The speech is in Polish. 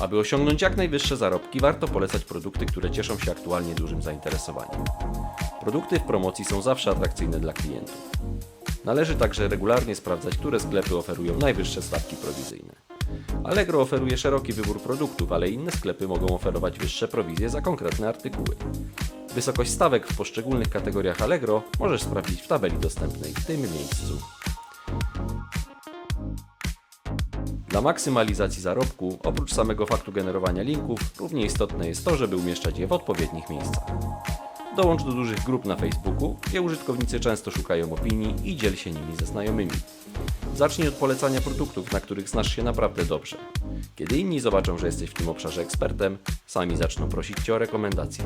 Aby osiągnąć jak najwyższe zarobki, warto polecać produkty, które cieszą się aktualnie dużym zainteresowaniem. Produkty w promocji są zawsze atrakcyjne dla klientów. Należy także regularnie sprawdzać, które sklepy oferują najwyższe stawki prowizyjne. Allegro oferuje szeroki wybór produktów, ale inne sklepy mogą oferować wyższe prowizje za konkretne artykuły. Wysokość stawek w poszczególnych kategoriach Allegro możesz sprawdzić w tabeli dostępnej w tym miejscu. Dla maksymalizacji zarobku, oprócz samego faktu generowania linków, równie istotne jest to, żeby umieszczać je w odpowiednich miejscach. Dołącz do dużych grup na Facebooku, gdzie użytkownicy często szukają opinii i dziel się nimi ze znajomymi. Zacznij od polecania produktów, na których znasz się naprawdę dobrze. Kiedy inni zobaczą, że jesteś w tym obszarze ekspertem, sami zaczną prosić Cię o rekomendacje.